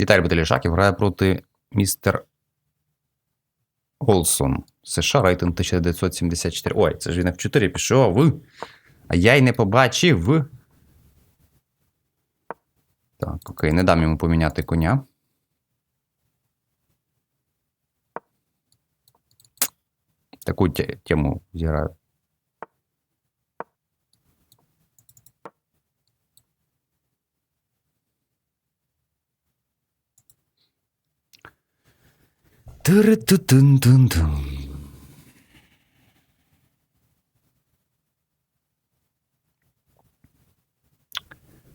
Віталій Баталішаків грає проти містер Олсон. США рейтинг 1974. Ой, це ж він F4 пішов. А я й не побачив. Так, окей, не дам йому поміняти коня. Таку тему зіграю.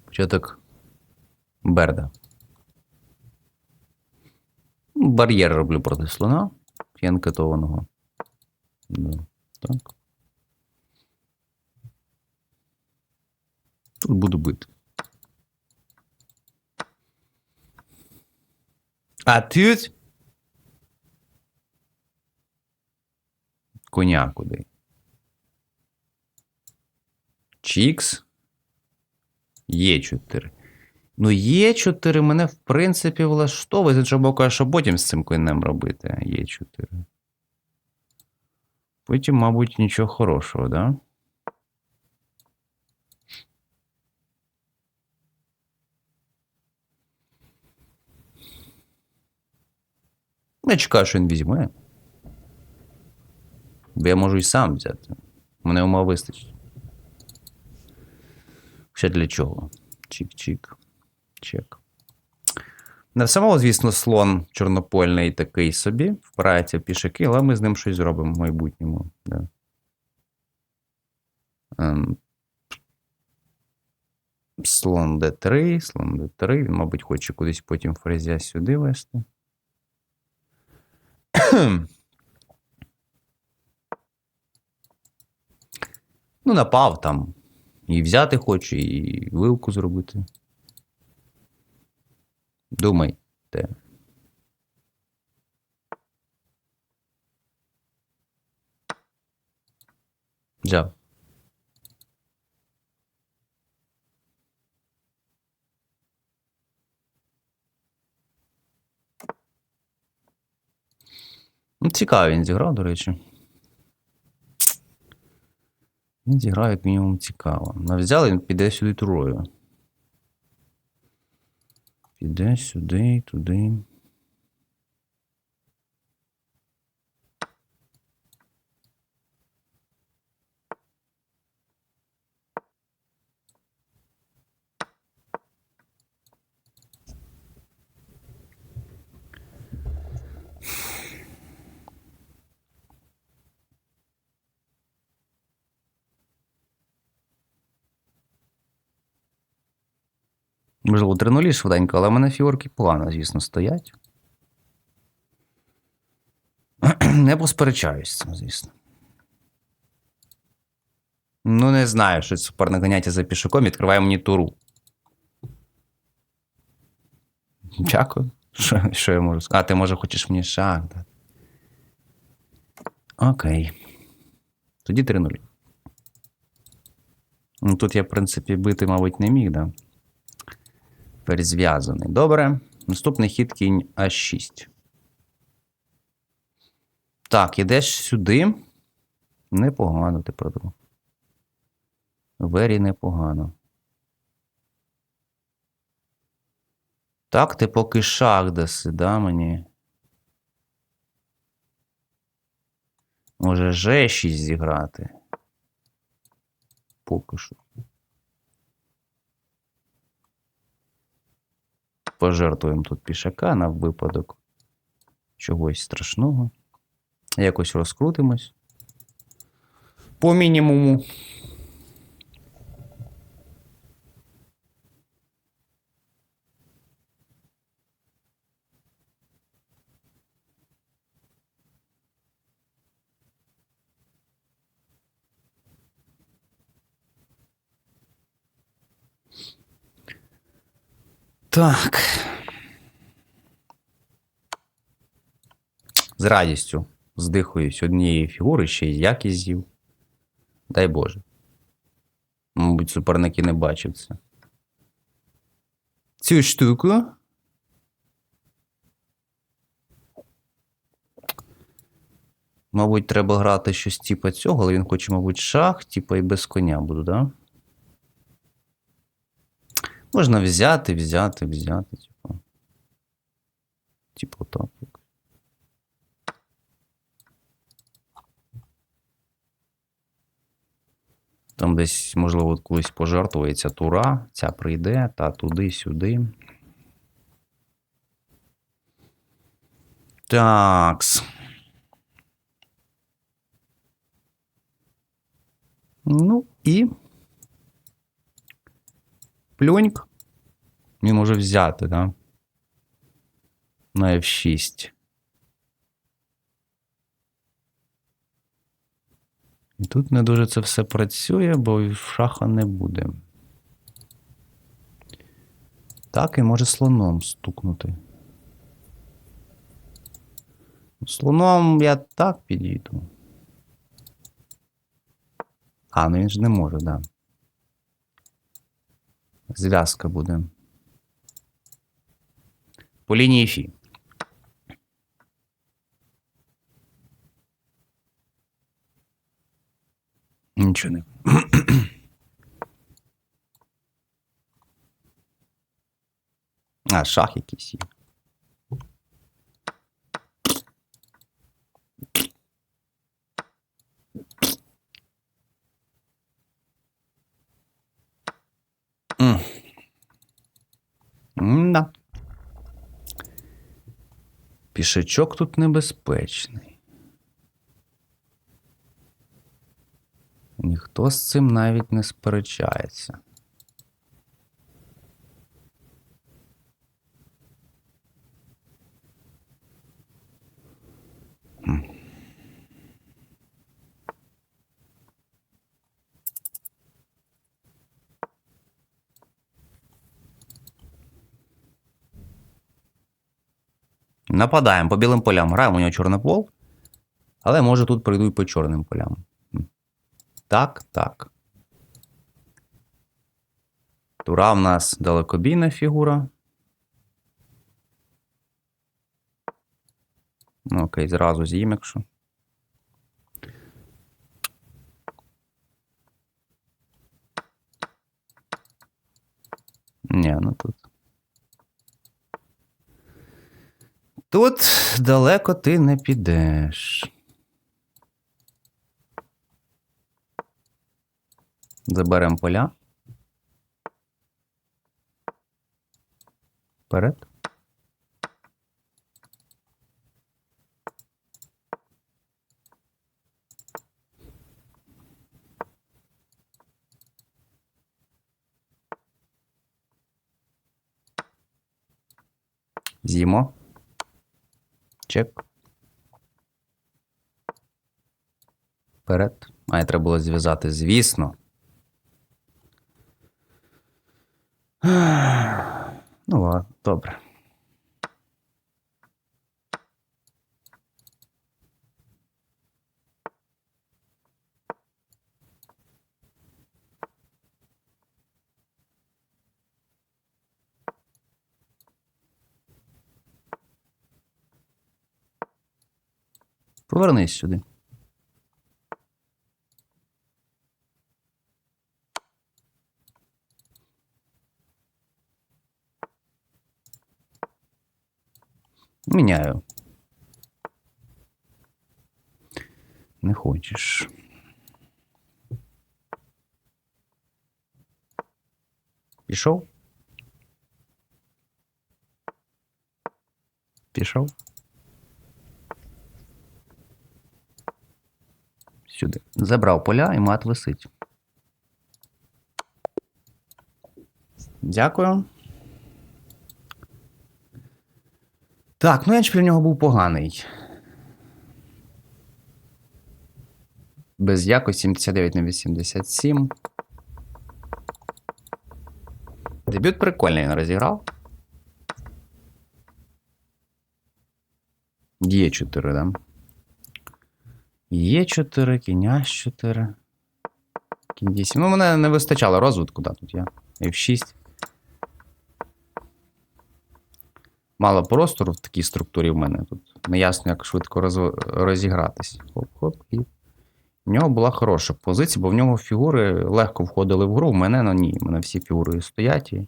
Початок Берда. Ну, Бар'єр роблю проти слона. П'янкетованого. Да. Так. Тут буду бити. А тут. Коня куди? Чікс. Є 4. Ну, є 4 мене, в принципі, влаштовує. Це боку, що потім з цим конем робити. Є 4. Потім, мабуть, нічого хорошого, да? Я чекаю, що він візьме. Бо я можу і сам взяти. Мене ума вистачить. Ще для чого? Чик-чик. Чек. Не самого, звісно, слон чорнопольний такий собі, впирається в пішаки, але ми з ним щось зробимо в майбутньому. Да. Ем. Слон D3, слон D3. Він, мабуть, хоче кудись потім ферзя сюди вести. Ну, напав там. І взяти хоче, і вилку зробити. Думайте. Взяв. Ну, цікаво він зіграв, до речі. Він зіграв, як мінімум, цікаво. Навзяли, він піде сюди трою. Піде сюди, туди. Можливо, 3-0 швиденько, але в мене фігурки погано, звісно, стоять. Не посперечаюсь з цим, звісно. Ну, не знаю, що суперник ганяття за пішаком, відкриває мені туру. Дякую. Що, що я можу сказати? А, ти може хочеш мені шах дати. Окей. Тоді 3-0. Ну, тут я, в принципі, бити, мабуть, не міг, да? Перезв'язаний. Добре. Наступний хід кінь А6. Так, ідеш сюди. Непогано ти продав. Вері непогано. Так, ти поки шах даси, да, мені? Може, Ж6 зіграти. Поки що. Пожертвуємо тут пішака на випадок чогось страшного. Якось розкрутимось. По мінімуму. Так. З радістю здихуюсь однієї фігури ще й якізів. Дай Боже. Мабуть, суперники не бачив це. Цю штуку. Мабуть, треба грати щось типу цього, але він хоче, мабуть, шах, типа і без коня буду, так? Да? Можна взяти, взяти, взяти, типу. Типу так. Там десь, можливо, колись пожертвується тура, ця прийде, та туди-сюди. Такс. Ну і. Плюньк. Він може взяти, да? На F6. І тут не дуже це все працює, бо шаха не буде. Так, і може слоном стукнути. Слоном я так підійду. А, ну він ж не може, да. Зв'язка буде. По лінії Фі. Нічого не. А, шах якийсь є. Пішачок тут небезпечний. Ніхто з цим навіть не сперечається. М. Нападаємо по білим полям. Граємо у нього чорний пол. Але може тут прийду і по чорним полям. Так, так. Тура в нас далекобійна фігура. Ну, окей, зразу з'їм, якщо. Ні, ну тут. Тут далеко ти не підеш. Заберемо поля. Вперед. З'їмо. Чек. Вперед. А, я треба було зв'язати, звісно. Ну ладно, добре. Повернись сюди. Міняю. Не хочеш. Пішов? Пішов? Забрав поля і мат висить. Дякую. Так, ну яншпіль у нього був поганий. Без якості 79 на 87. Дебют прикольний він розіграв. Є 4, да? Є 4, кінь 4. Кінь 8. Ну, мене не вистачало розвитку, да, тут я. F6. мало простору в такій структурі в мене. Тут неясно, як швидко роз- розігратись. Хоп-хоп, і в нього була хороша позиція, бо в нього фігури легко входили в гру. В мене ну, ні. В мене всі фігури стоять. І...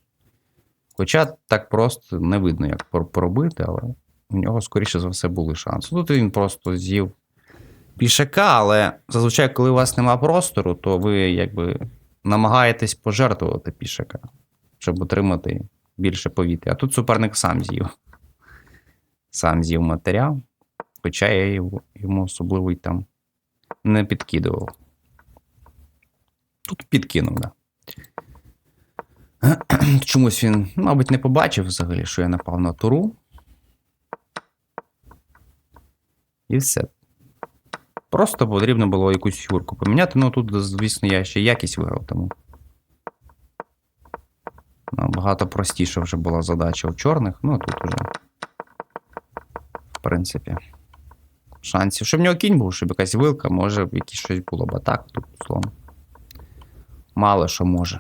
Хоча так просто не видно, як поробити, але у нього, скоріше за все, були шанси. Тут він просто з'їв пішака, але зазвичай, коли у вас нема простору, то ви якби намагаєтесь пожертвувати пішака, щоб отримати більше повітря. А тут суперник сам з'їв. Сам з'їв матеріал, хоча я його- йому особливо й там не підкидував. Тут підкинув, да. Чомусь він, мабуть, не побачив взагалі, що я напав на туру. І все. Просто потрібно було якусь фігурку поміняти. Ну тут, звісно, я ще якість виграв, тому. Набагато простіша вже була задача у чорних. Ну, тут уже. В принципі. Шансів. Щоб в нього кінь був, щоб якась вилка, може, якісь щось було б. А так, тут слон. Мало що може.